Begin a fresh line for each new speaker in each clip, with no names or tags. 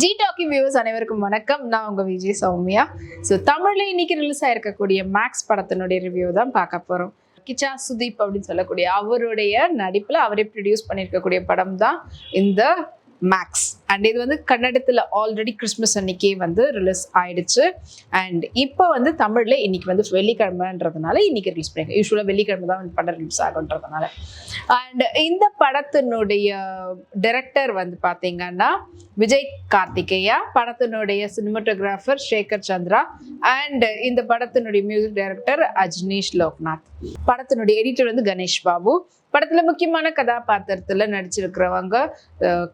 G talkie viewers அனைவருக்கும் வணக்கம். நான் உங்க விஜய் சௌமியா. ஸோ தமிழில் இன்னைக்கு ரிலீஸ் ஆகிருக்கக்கூடிய மேக்ஸ் படத்தினுடைய ரிவ்யூ தான் பார்க்க போறோம். கிச்சா சுதீப் அப்படின்னு சொல்லக்கூடிய அவருடைய நடிப்புல அவரே ப்ரொடியூஸ் பண்ணியிருக்கக்கூடிய படம் தான் இந்த மேக்ஸ் அண்ட் இது வந்து கன்னடத்தில் ஆல்ரெடி கிறிஸ்மஸ் அன்னைக்கே வந்து ரிலீஸ் ஆயிடுச்சு. அண்ட் இப்போ வந்து தமிழில் இன்னைக்கு வந்து வெள்ளிக்கிழமைன்றதுனால இன்னைக்கு ரிலீஸ் பண்ணிருக்கேன் யூஸ்வலாக வெள்ளிக்கிழமை தான் வந்து படம் ரிலீஸ் ஆகுன்றதுனால அண்ட் இந்த படத்தினுடைய டைரக்டர் வந்து பார்த்தீங்கன்னா விஜய் கார்த்திகேயா படத்தினுடைய சினிமாட்டோகிராஃபர் சேகர் சந்திரா அண்ட் இந்த படத்தினுடைய மியூசிக் டைரக்டர் அஜ்னீஷ் லோக்நாத். படத்தினுடைய எடிட்டர் வந்து கணேஷ் பாபு. படத்துல முக்கியமான கதாபாத்திரத்துல நடிச்சிருக்கிறவங்க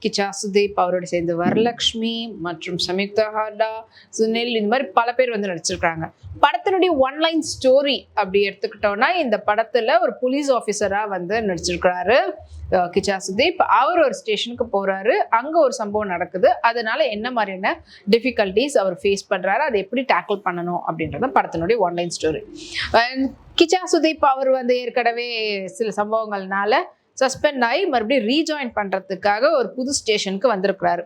கிச்சா சுதீப் அவரோட சேர்ந்து வரலக்ஷ்மி மற்றும் சம்யுக்தா ஹார்டா சுனில் இந்த மாதிரி பல பேர் வந்து நடிச்சிருக்காங்க படத்தினுடைய ஒன்லைன் ஸ்டோரி அப்படி எடுத்துக்கிட்டோம்னா இந்த படத்துல ஒரு போலீஸ் ஆஃபீஸரா வந்து நடிச்சிருக்கிறாரு கிச்சா சுதீப். அவர் ஒரு ஸ்டேஷனுக்கு போறாரு அங்க ஒரு சம்பவம் நடக்குது. அதனால என்ன மாதிரியான டிஃபிகல்டிஸ் அவர் ஃபேஸ் பண்றாரு அதை எப்படி டேக்கிள் பண்ணணும் அப்படின்றத படத்தினுடைய one line story Kichcha Sudeep அவர் வந்து ஏற்கனவே சில சம்பவங்கள்னால சஸ்பெண்ட் ஆகி மறுபடியும் ரீஜாயின் பண்ணுறதுக்காக ஒரு புது ஸ்டேஷனுக்கு வந்திருக்கிறாரு.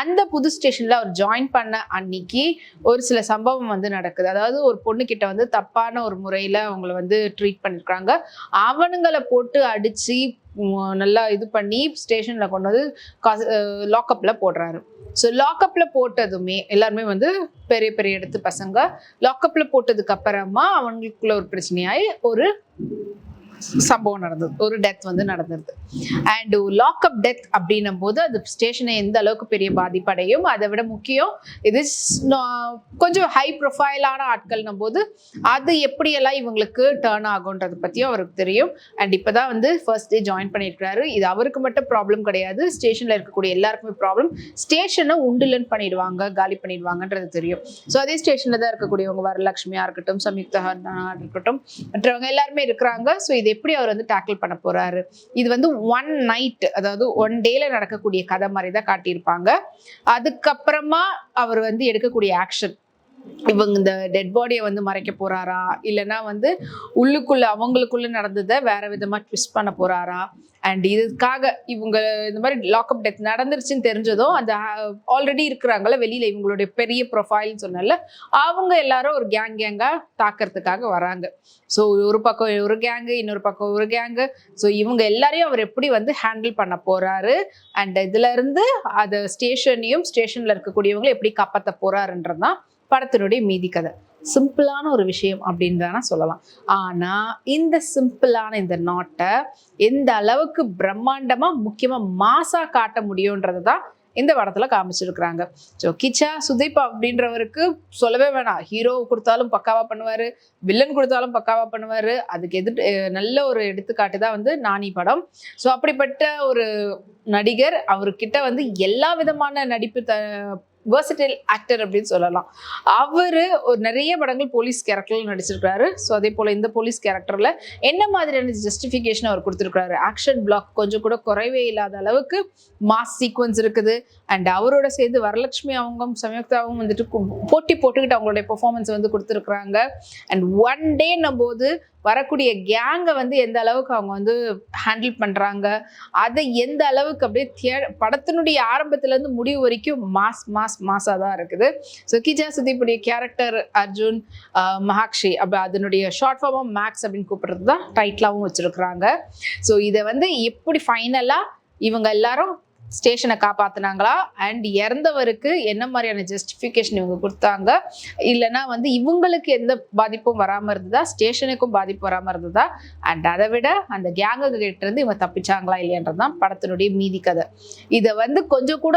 அந்த புது ஸ்டேஷனில் அவர் ஜாயின் பண்ண அன்னைக்கு ஒரு சில சம்பவம் வந்து நடக்குது. அதாவது ஒரு பொண்ணுக்கிட்ட வந்து தப்பான ஒரு முறையில் அவங்கள வந்து ட்ரீட் பண்ணிருக்காங்க அவனுங்களை போட்டு அடித்து நல்லா இது பண்ணி ஸ்டேஷனில் கொண்டு வந்து லாக்கப்பில் போடுறாரு. ஸோ லாக்கப்பில் போட்டதுமே எல்லாருமே வந்து பெரிய பெரிய இடத்து பசங்க. லாக்கப்பில் போட்டதுக்கு அப்புறமா அவங்களுக்குள்ள ஒரு பிரச்சனையாகி ஒரு சம்பவம் நடந்தது. ஒரு டெத் வந்து நடந்தது. அண்ட் லாக்அப் டெத் அப்படின்னும் போது அது ஸ்டேஷனை எந்த அளவுக்கு பெரிய பாதிப்படையும் அதை விட முக்கியம் இது கொஞ்சம் ஹை ப்ரொஃபைலான ஆட்கள்னும் போது அது எப்படியெல்லாம் இவங்களுக்கு டேர்ன் ஆகுன்றது பற்றியும் அவருக்கு தெரியும். அண்ட் இப்போ தான் வந்து ஃபர்ஸ்ட் டே ஜாயின் பண்ணியிருக்கிறாரு. இது அவருக்கு மட்டும் ப்ராப்ளம் கிடையாது. ஸ்டேஷனில் இருக்கக்கூடிய எல்லாருக்குமே ப்ராப்ளம் ஸ்டேஷனை உண்டுலன் பண்ணிடுவாங்க காலி பண்ணிடுவாங்கன்றது தெரியும். ஸோ அதே ஸ்டேஷனில் தான் இருக்கக்கூடியவங்க வரலட்சுமியாக இருக்கட்டும் சம்யுக்தா இருக்கட்டும் மற்றவங்க எல்லாருமே இருக்கிறாங்க. ஸோ இது எப்படி அவர் வந்து டேக்கிள் பண்ண போறாரு? இது வந்து ஒன் நைட் அதாவது ஒன் டேல நடக்கக்கூடிய கதை மாதிரி தான் காட்டியிருப்பாங்க. அதுக்கப்புறமா அவர் வந்து எடுக்கக்கூடிய ஆக்ஷன் இவங்க இந்த டெட் பாடியை வந்து மறைக்க போறாரா? இல்லைன்னா வந்து உள்ளுக்குள்ள அவங்களுக்குள்ள நடந்ததை வேற விதமா ட்விஸ்ட் பண்ண போறாரா? அண்ட் இதுக்காக இவங்க இந்த மாதிரி லாக்அப் டெத் நடந்துருச்சுன்னு தெரிஞ்சதும் அந்த ஆல்ரெடி இருக்கிறாங்கள வெளியில இவங்களுடைய பெரிய ப்ரொஃபைல்னு சொன்னால அவங்க எல்லாரும் ஒரு கேங் கேங்கா தாக்கிறதுக்காக வராங்க. ஸோ ஒரு பக்கம் ஒரு கேங்கு இன்னொரு பக்கம் ஒரு கேங்கு ஸோ இவங்க எல்லாரையும் அவர் எப்படி வந்து ஹேண்டில் பண்ண போறாரு? அண்ட் இதுல இருந்து அதை ஸ்டேஷனையும் ஸ்டேஷன்ல இருக்கக்கூடியவங்களை எப்படி காப்பாற்ற போறாருன்றது தான் படத்தினுடைய மீதி கதை. சிம்பிளான ஒரு விஷயம் அப்படின்னு தானே சொல்லலாம். ஆனால் இந்த சிம்பிளான இந்த நாட்டை எந்த அளவுக்கு பிரம்மாண்டமாக முக்கியமாக மாசாக காட்ட முடியுன்றது தான் இந்த படத்துல காமிச்சிருக்கிறாங்க. ஸோ கிச்சா சுதீப் அப்படின்றவருக்கு சொல்லவே வேணாம். ஹீரோ கொடுத்தாலும் பக்காவா பண்ணுவாரு. வில்லன் கொடுத்தாலும் பக்காவா பண்ணுவாரு. அதுக்கு எதிர் நல்ல ஒரு எடுத்துக்காட்டு தான் வந்து நானி படம். ஸோ அப்படிப்பட்ட ஒரு நடிகர் அவர்கிட்ட வந்து எல்லா விதமான நடிப்பு த வேர்சடைல் ஆக்டர் அப்படின்னு சொல்லலாம். அவர் ஒரு நிறைய படங்கள் போலீஸ் கேரக்டரில் நடிச்சிருக்காரு ஸோ அதே போல் இந்த போலீஸ் கேரக்டரில் என்ன மாதிரியான ஜஸ்டிஃபிகேஷன் அவர் கொடுத்துருக்காரு ஆக்ஷன் பிளாக் கொஞ்சம் கூட குறைவே இல்லாத அளவுக்கு மாஸ் சீக்வன்ஸ் இருக்குது. அண்ட் அவரோட சேர்ந்து வரலட்சுமி அவங்க சமயுக்தாவும் வந்துட்டு போட்டி போட்டுக்கிட்டு அவங்களுடைய பெர்ஃபார்மன்ஸ் வந்து கொடுத்துருக்குறாங்க. அண்ட் ஒன் டேன்னும் போது வரக்கூடிய கேங்கை வந்து எந்த அளவுக்கு அவங்க வந்து ஹேண்டில் பண்ணுறாங்க அதை எந்த அளவுக்கு அப்படியே திய படத்தினுடைய ஆரம்பத்துலேருந்து முடிவு வரைக்கும் மாஸ் மாஸ் மாஸாக தான் இருக்குது. ஸோ கிஜா சுதீப்புடைய கேரக்டர் அர்ஜுன் ஆஹ், மகாக்ஷி அப்படி அதனுடைய ஷார்ட் ஃபார்மாக மேக்ஸ் அப்படின்னு கூப்பிடுறது தான் டைட்டிலாகவும் வச்சுருக்குறாங்க. ஸோ இதை வந்து எப்படி ஃபைனலாக இவங்க எல்லாரும் ஸ்டேஷனை காப்பாத்துனாங்களா? அண்ட் இறந்தவருக்கு என்ன மாதிரியான ஜஸ்டிஃபிகேஷன் இவங்க கொடுத்தாங்க? இல்லைன்னா வந்து இவங்களுக்கு எந்த பாதிப்பும் வராமல் இருந்ததா? ஸ்டேஷனுக்கும் பாதிப்பு வராமல் இருந்ததா? அண்ட் அதை விட அந்த கேங்கு கிட்ட இருந்து இவங்க தப்பிச்சாங்களா இல்லையன்றது தான் படத்தினுடைய மீதி கதை. இதை வந்து கொஞ்சம் கூட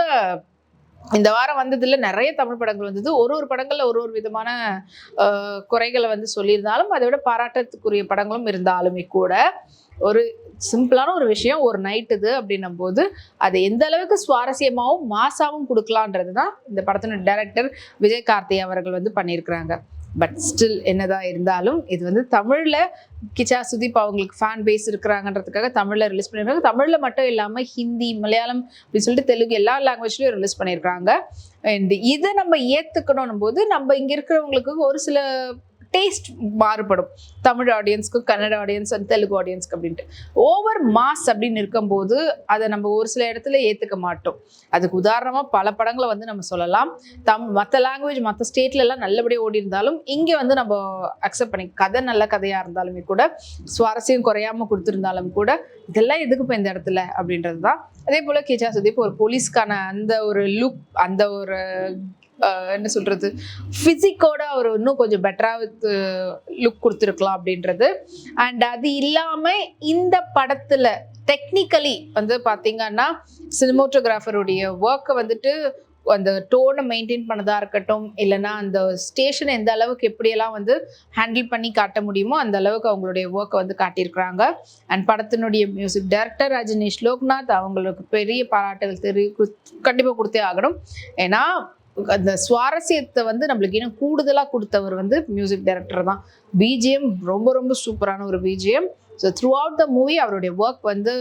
இந்த வாரம் வந்ததுல நிறைய தமிழ் படங்கள் வந்தது. ஒரு ஒரு படங்கள்ல ஒரு ஒரு விதமான குறைகளை வந்து சொல்லியிருந்தாலும் அதை விட பாராட்டத்துக்குரிய படங்களும் இருந்தாலுமே கூட ஒரு சிம்பிளான ஒரு விஷயம் ஒரு நைட் இது அப்படின்னும் போது அதை எந்த அளவுக்கு சுவாரஸ்யமாகவும் மாசாவும் கொடுக்கலான்றது தான் இந்த படத்தினுடைய டைரக்டர் விஜய் கார்த்தி அவர்கள் வந்து பண்ணியிருக்கிறாங்க. பட் ஸ்டில் என்னதான் இருந்தாலும் இது வந்து தமிழில் கிச்சா சுதீப் அவங்களுக்கு ஃபேன் பேஸ் இருக்கிறாங்கன்றதுக்காக தமிழில் ரிலீஸ் பண்ணியிருக்காங்க. தமிழில் மட்டும் இல்லாமல் ஹிந்தி மலையாளம் அப்படின்னு சொல்லிட்டு தெலுங்கு எல்லா லாங்குவேஜ்லையும் ரிலீஸ் பண்ணியிருக்காங்க அண்ட் இதை நம்ம ஏற்றுக்கணும் போது நம்ம இங்கே இருக்கிறவங்களுக்கு ஒரு சில டேஸ்ட் மாறுபடும். தமிழ் ஆடியன்ஸ்க்கும் கன்னட ஆடியன்ஸ் அண்ட் தெலுங்கு ஆடியன்ஸ்க்கு அப்படின்ட்டு. ஓவர் மாஸ் அப்படின்னு இருக்கும்போது அதை நம்ம ஒரு சில இடத்துல ஏற்றுக்க மாட்டோம். அதுக்கு உதாரணமாக பல படங்களை வந்து நம்ம சொல்லலாம். தம் மற்ற லாங்குவேஜ் மற்ற ஸ்டேட்லலாம் நல்லபடியாக ஓடி இருந்தாலும் இங்கே வந்து நம்ம அக்செப்ட் பண்ணி கதை நல்ல கதையாக இருந்தாலுமே கூட சுவாரஸ்யம் குறையாம கொடுத்துருந்தாலும் கூட இதெல்லாம் எதுக்கு இப்போ இந்த இடத்துல அப்படின்றது தான் அதே போல் கேஜா சுதீப் ஒரு போலீஸ்க்கான அந்த ஒரு லுக் அந்த ஒரு என்ன சொல்கிறது ஃபிசிக்கோட அவர் இன்னும் கொஞ்சம் பெட்டராக லுக் கொடுத்துருக்கலாம் அப்படின்றது. அண்ட் அது இல்லாமல் இந்த படத்தில் டெக்னிக்கலி வந்து பார்த்தீங்கன்னா சினிமோட்டோகிராஃபருடைய ஒர்க்கை வந்துட்டு அந்த டோனை மெயின்டைன் பண்ணதாக இருக்கட்டும் இல்லைன்னா அந்த ஸ்டேஷன் எந்த அளவுக்கு எப்படியெல்லாம் வந்து ஹேண்டில் பண்ணி காட்ட முடியுமோ அந்த அளவுக்கு அவங்களுடைய ஒர்க்கை வந்து காட்டியிருக்கிறாங்க. அண்ட் படத்தினுடைய மியூசிக் டைரக்டர் ரஜினேஷ் லோக்நாத் அவங்களுக்கு பெரிய பாராட்டுகள் தெரிய கண்டிப்பாக கொடுத்தே ஆகணும். ஏன்னா அந்த சுவாரஸ்யத்தை வந்து நம்மளுக்கு இன்னும் கூடுதலாக கொடுத்தவர் வந்து மியூசிக் டைரக்டர் தான். பிஜிஎம் ரொம்ப ரொம்ப சூப்பரான ஒரு BGM so throughout the movie அவருடைய ஒர்க் வந்து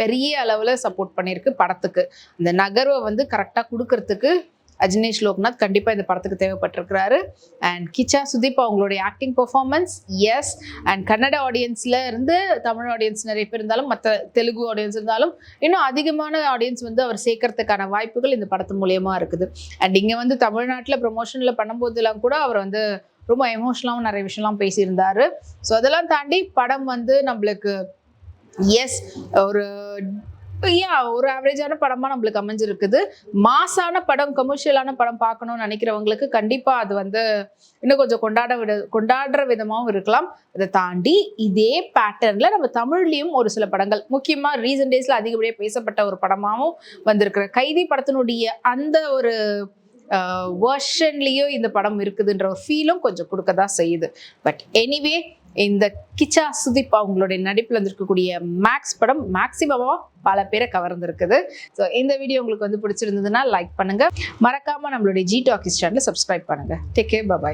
பெரிய அளவில் சப்போர்ட் பண்ணியிருக்கு படத்துக்கு. இந்த நகர்வை வந்து கரெக்டாக கொடுக்கறதுக்கு அஜினேஷ் லோக்நாத் கண்டிப்பாக இந்த படத்துக்கு தேவைப்பட்டிருக்கிறாரு. அண்ட் கிச்சா சுதீப் அவங்களுடைய ஆக்டிங் பெர்ஃபார்மன்ஸ் எஸ் அண்ட் கன்னட ஆடியன்ஸில் இருந்து தமிழ் ஆடியன்ஸ் நிறைய பேர் இருந்தாலும் மற்ற தெலுங்கு ஆடியன்ஸ் இருந்தாலும் இன்னும் அதிகமான ஆடியன்ஸ் வந்து அவர் சேர்க்கறதுக்கான வாய்ப்புகள் இந்த படத்து மூலியமாக இருக்குது. அண்ட் இங்கே வந்து தமிழ்நாட்டில் ப்ரொமோஷனில் பண்ணும்போதெல்லாம் கூட அவர் வந்து ரொம்ப எமோஷனலாகவும் நிறைய விஷயம்லாம் பேசியிருந்தார். ஸோ அதெல்லாம் தாண்டி படம் வந்து நம்மளுக்கு எஸ் ஒரு ஐயா ஒரு ஆவரேஜான படமா நம்மளுக்கு அமைஞ்சிருக்குது. மாசான படம் கமர்ஷியலான படம் பார்க்கணும்னு நினைக்கிறவங்களுக்கு கண்டிப்பா அது வந்து இன்னும் கொஞ்சம் கொண்டாட விட கொண்டாடுற விதமாகவும் இருக்கலாம். அதை தாண்டி இதே பேட்டர்ன்ல நம்ம தமிழ்லயும் ஒரு சில படங்கள் முக்கியமா ரீசன்ட் டேஸ்ல அதிகப்படியாக பேசப்பட்ட ஒரு படமாகவும் வந்திருக்கிற கைதி படத்தினுடைய அந்த ஒரு வேர்ஷன்லேயோ இந்த படம் இருக்குதுன்ற ஒரு ஃபீலும் கொஞ்சம் கொடுக்க தான் செய்யுது. பட் எனிவே இந்த கிச்சா சுதீப் அவங்களுடைய நடிப்பில் வந்திருக்கக்கூடிய மேக்ஸ் படம் மேக்ஸிமமாக பல பேரை கவர்ந்துருக்குது ஸோ இந்த வீடியோ உங்களுக்கு வந்து பிடிச்சிருந்ததுன்னா லைக் பண்ணுங்க. மறக்காமல் நம்மளுடைய ஜி டாக்கிஸ் சேனலை சப்ஸ்கிரைப் பண்ணுங்க. Take care bye bye